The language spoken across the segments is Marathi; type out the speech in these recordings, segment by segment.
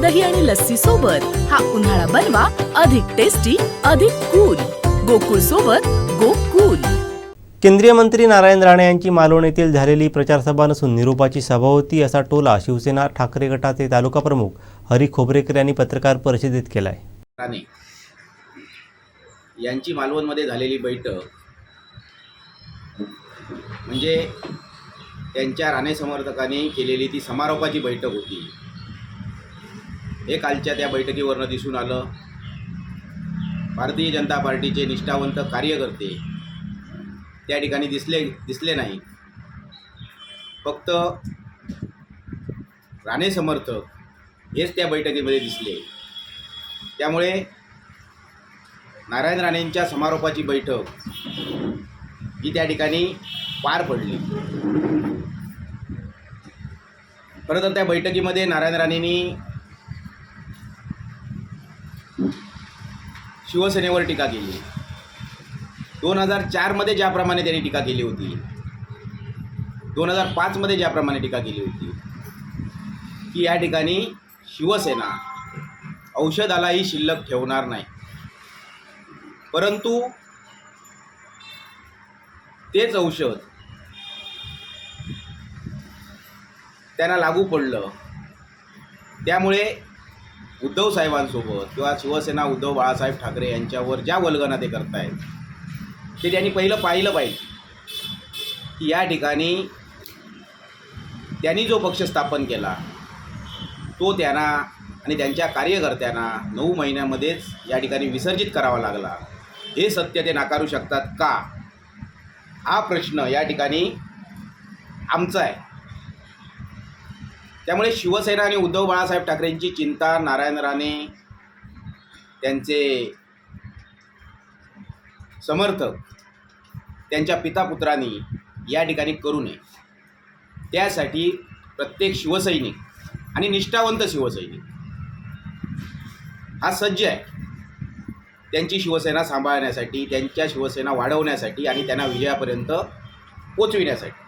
दही आणि लस्सी सोबत हा उन्हाळा बनवा अधिक टेस्टी अधिक कूल गोकुळ सोबत गो कूल केंद्रीय मंत्री नारायण राणे यांची मालवण येथील झालेली प्रचारसभा नसून निरोपाची सभा होती असा टोला शिवसेना ठाकरे गटाचे तालुका प्रमुख हरी खोबरेकर यांनी पत्रकार परिषदेत केला आहे राणे यांची मालवणमध्ये झालेली बैठक म्हणजे त्यांच्या राणे समर्थकांनी केलेली ती समारोपाची बैठक होती. हे कालच्या त्या बैठकीवरनं दिसून आलं. भारतीय जनता पार्टीचे निष्ठावंत कार्यकर्ते त्या ठिकाणी दिसले दिसले नाही. फक्त राणे समर्थक हेच त्या बैठकीमध्ये दिसले. त्यामुळे नारायण राणेंच्या समारोपाची बैठक ही त्या ठिकाणी पार पडली. खरं तर त्या बैठकीमध्ये नारायण राणेंनी शिवसेनेवर टीका केली. दोन हजार चारमध्ये ज्याप्रमाणे त्यांनी टीका केली होती दोन हजार पाचमध्ये ज्याप्रमाणे टीका केली होती की या ठिकाणी शिवसेना औषधालाही शिल्लक ठेवणार नाही. परंतु तेच औषध त्यांना लागू पडलं. त्यामुळे उद्धव साहेबांसोबत किंवा शिवसेना उद्धव बाळासाहेब ठाकरे यांच्यावर ज्या वल्गना ते करतायत ते त्यांनी पहिलं पाहिलं पाहिजे. की या ठिकाणी त्यांनी जो पक्ष स्थापन केला तो त्यांना आणि त्यांच्या कार्यकर्त्यांना नऊ महिन्यामध्येच या ठिकाणी विसर्जित करावा लागला. हे सत्य ते नाकारू शकतात का? हा प्रश्न या ठिकाणी आमचा आहे. त्यामुळे शिवसेना आणि उद्धव बाळासाहेब ठाकरेंची चिंता नारायण राणे त्यांचे समर्थक त्यांच्या पितापुत्रांनी या ठिकाणी करू नये. त्यासाठी प्रत्येक शिवसैनिक आणि निष्ठावंत शिवसैनिक हा सज्ज आहे. त्यांची शिवसेना सांभाळण्यासाठी त्यांच्या शिवसेना वाढवण्यासाठी आणि त्यांना विजयापर्यंत पोचविण्यासाठी.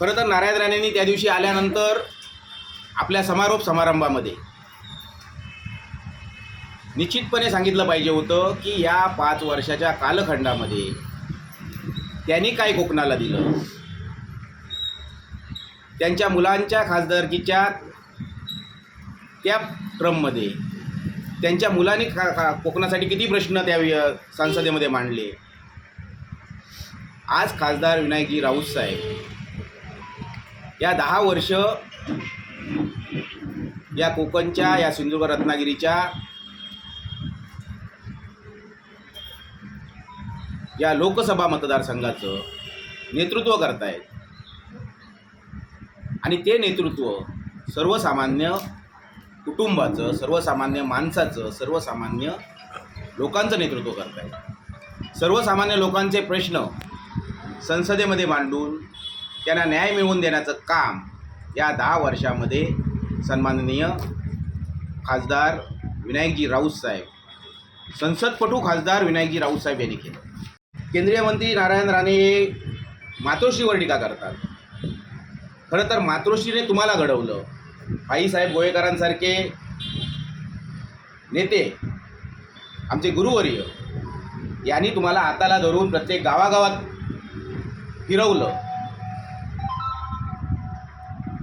खरं तर नारायण राणेंनी त्या दिवशी आल्यानंतर आपल्या समारोप समारंभामध्ये निश्चितपणे सांगितलं पाहिजे होतं की या पाच वर्षाच्या कालखंडामध्ये त्यांनी काय कोकणाला दिलं? त्यांच्या मुलांच्या खासदारकीच्या त्या क्रममध्ये त्यांच्या मुलांनी का का कोकणासाठी किती प्रश्न त्या संसदेमध्ये मांडले? आज खासदार विनायकजी राऊत साहेब या दहा वर्ष या कोकणच्या या सिंधुदुर्ग रत्नागिरीच्या या लोकसभा मतदारसंघाचं नेतृत्व करतायत. आणि ते नेतृत्व सर्वसामान्य कुटुंबाचं सर्वसामान्य माणसाचं सर्वसामान्य लोकांचं नेतृत्व करतायत. सर्वसामान्य लोकांचे प्रश्न संसदेमध्ये मांडून त्यांना न्याय मिळवून देण्याचं काम या दहा वर्षामध्ये सन्माननीय खासदार विनायकजी राऊत साहेब संसदपटू खासदार विनायकजी राऊत साहेब यांनी केलं. केंद्रीय मंत्री नारायण राणे हे मातोश्रीवर टीका करतात. खरं तर मातोश्रीने तुम्हाला घडवलं. आईसाहेब गोवेकरांसारखे नेते आमचे गुरुवर्य यांनी तुम्हाला हाताला धरून प्रत्येक गावागावात फिरवलं.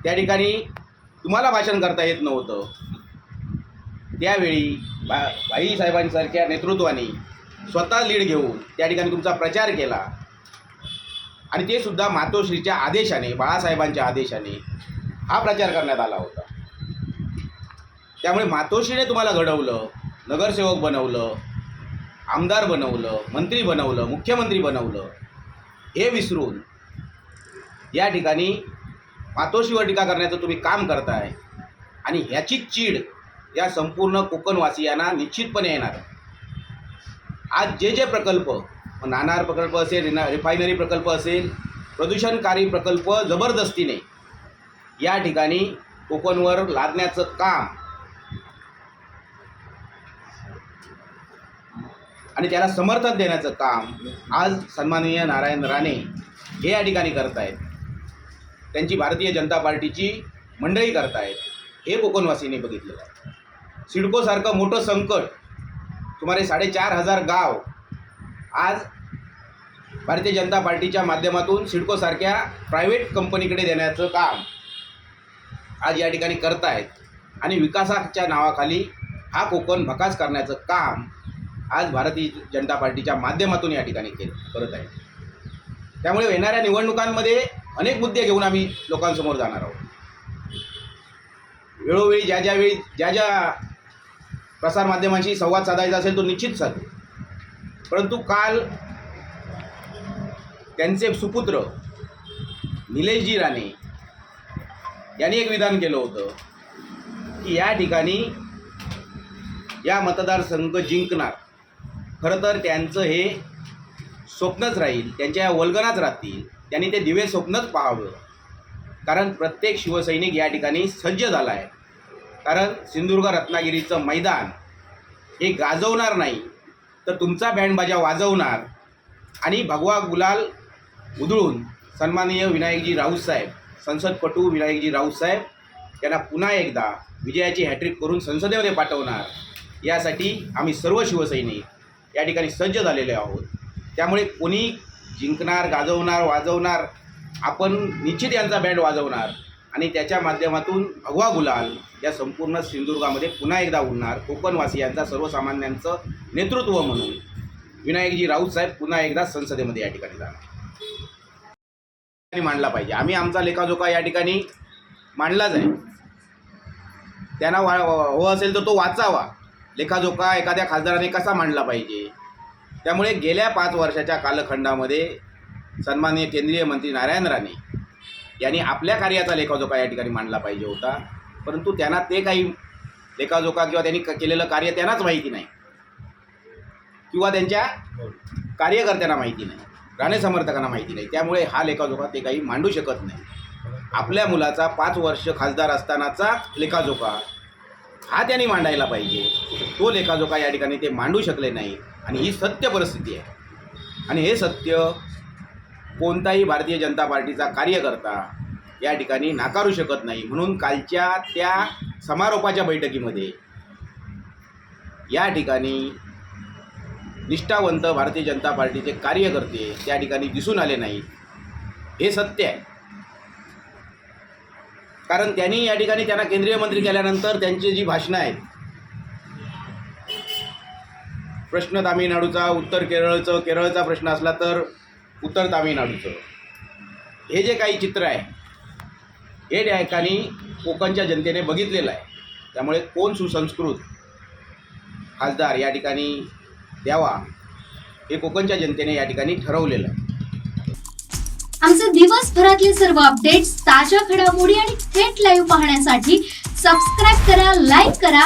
त्या ठिकाणी तुम्हाला भाषण करता येत नव्हतं. त्यावेळी बा बाईसाहेबांसारख्या नेतृत्वाने स्वतः लीड घेऊन त्या ठिकाणी तुमचा प्रचार केला. आणि ते सुद्धा मातोश्रीच्या आदेशाने बाळासाहेबांच्या आदेशाने हा प्रचार करण्यात आला होता. त्यामुळे मातोश्रीने तुम्हाला घडवलं नगरसेवक बनवलं आमदार बनवलं मंत्री बनवलं मुख्यमंत्री बनवलं हे विसरून या ठिकाणी पातोशीवर टीका करण्याचं तुम्ही काम करताय. आणि ह्याची चीड या संपूर्ण कोकणवासियांना निश्चितपणे येणार. आज जे जे प्रकल्प नाणार प्रकल्प असेल रिना रिफायनरी प्रकल्प असेल प्रदूषणकारी प्रकल्प जबरदस्तीने या ठिकाणी कोकणवर लादण्याचं काम आणि त्याला समर्थन देण्याचं काम आज सन्माननीय नारायण राणे हे या ठिकाणी करत आहेत त्यांची भारतीय जनता पार्टीची मंडळी करतायत. हे कोकणवासींनी बघितलेलं आहे. सिडकोसारखं मोठं संकट सुमारे साडेचार हजार गाव आज भारतीय जनता पार्टीच्या माध्यमातून सिडकोसारख्या प्रायव्हेट कंपनीकडे देण्याचं काम आज या ठिकाणी करतायत. आणि विकासाच्या नावाखाली हा कोकण भकास करण्याचं काम आज भारतीय जनता पार्टीच्या माध्यमातून या ठिकाणी केलं करत आहे त्यामुळे येणाऱ्या निवडणुकांमध्ये अनेक मुद्दे घेऊन आम्ही लोकांसमोर जाणार आहोत. वेळोवेळी ज्या ज्या वेळी ज्या ज्या प्रसारमाध्यमांशी संवाद साधायचा असेल तो निश्चित साधू. परंतु काल त्यांचे सुपुत्र निलेशजी राणे यांनी एक विधान केलं होतं की या ठिकाणी या मतदारसंघ जिंकणार. खरं तर त्यांचं हे स्वप्नच राहील त्यांच्या या वल्गनाच राहतील. त्यांनी ते दिवे स्वप्नच पाहावं. कारण प्रत्येक शिवसैनिक या ठिकाणी सज्ज झाला आहे. कारण सिंधुदुर्ग रत्नागिरीचं मैदान हे गाजवणार नाही तर तुमचा बँडबाजा वाजवणार आणि भगवा गुलाल उधळून सन्माननीय विनायकजी राऊतसाहेब संसदपटू विनायकजी राऊतसाहेब यांना पुन्हा एकदा विजयाची हॅट्रिक करून संसदेमध्ये पाठवणार. यासाठी आम्ही सर्व शिवसैनिक या ठिकाणी सज्ज झालेले आहोत. त्यामुळे कोणी जिंकणार गाजवणार वाजवणार. आपण निश्चित यांचा बँड वाजवणार. आणि त्याच्या माध्यमातून भगवा गुलाल या संपूर्ण सिंधुदुर्गामध्ये पुन्हा एकदा उडणार. कोकणवासियांचा सर्वसामान्यांचं नेतृत्व म्हणून. विनायकजी राऊत साहेब पुन्हा एकदा संसदेमध्ये या ठिकाणी जाणार. मांडला पाहिजे. आम्ही आमचा लेखाजोखा या ठिकाणी मांडलाच आहे. त्यांना वा हवं असेल तर तो वाचावा. लेखाजोखा एखाद्या खासदाराने कसा मांडला पाहिजे? त्यामुळे गेल्या पाच वर्षाच्या कालखंडामध्ये सन्माननीय केंद्रीय मंत्री नारायण राणे यांनी आपल्या कार्याचा लेखाजोखा या ठिकाणी मांडला पाहिजे होता. परंतु त्यांना ते काही लेखाजोखा किंवा त्यांनी केलेलं कार्य त्यांनाच माहिती नाही. किंवा त्यांच्या कार्यकर्त्यांना माहिती नाही. राणे समर्थकांना माहिती नाही. त्यामुळे हा लेखाजोखा ते काही मांडू शकत नाही. आपल्या मुलाचा पाच वर्ष खासदार असतानाचा लेखाजोखा हा त्यांनी मांडायला पाहिजे. तो लेखाजोखा या ठिकाणी ते मांडू शकले नाही. आणि ही सत्य परिस्थिती आहे. आणि हे सत्य कोणताही भारतीय जनता पार्टीचा कार्यकर्ता या ठिकाणी नाकारू शकत नाही. म्हणून कालच्या त्या समारोपाच्या बैठकीमध्ये या ठिकाणी निष्ठावंत भारतीय जनता पार्टीचे कार्यकर्ते त्या ठिकाणी दिसून आले नाहीत. हे सत्य आहे. कारण त्यांनी या ठिकाणी त्यांना केंद्रीय मंत्री केल्यानंतर त्यांची जी भाषणं आहेत प्रश्न तामिळनाडूचा उत्तर केरळचं केरळचा प्रश्न असला तर उत्तर तामिळनाडूचं. हे जे काही चित्र आहे हे त्या ठिकाणी कोकणच्या जनतेने बघितलेलं आहे. त्यामुळे कोण सुसंस्कृत खासदार या ठिकाणी द्यावा हे कोकणच्या जनतेने या ठिकाणी ठरवलेलं आहे. आमचे दिवसभरातले सर्व अपडेट्स ताज्या घडामोडी आणि थेट लाईव्ह पाहण्यासाठी सबस्क्राईब करा लाईक करा